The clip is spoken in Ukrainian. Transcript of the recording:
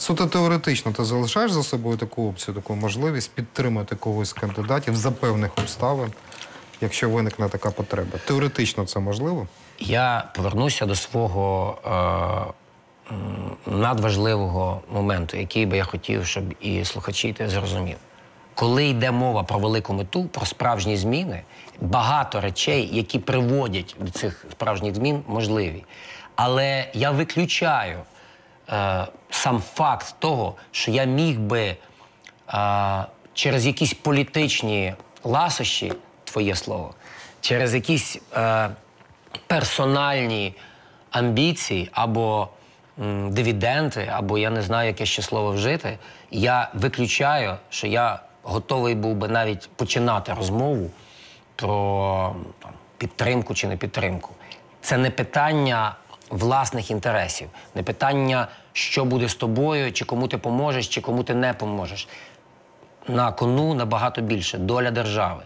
Суто теоретично ти залишаєш за собою таку опцію, таку можливість підтримати когось з кандидатів за певних обставин, якщо виникне така потреба. Теоретично це можливо? Я повернуся до свого е, надважливого моменту, який би я хотів, щоб і слухачі те зрозуміли. Коли йде мова про велику мету, про справжні зміни, багато речей, які приводять до цих справжніх змін, можливі. Але я виключаю е, сам факт того, що я міг би е, через якісь політичні ласощі, твоє слово, через якісь е, персональні амбіції або м, дивіденти, або я не знаю, яке ще слово вжити, я виключаю, що я готовий був би навіть починати розмову про там, підтримку чи не підтримку. Це не питання власних інтересів, не питання, що буде з тобою, чи кому ти поможеш, чи кому ти не поможеш. На кону набагато більше доля держави.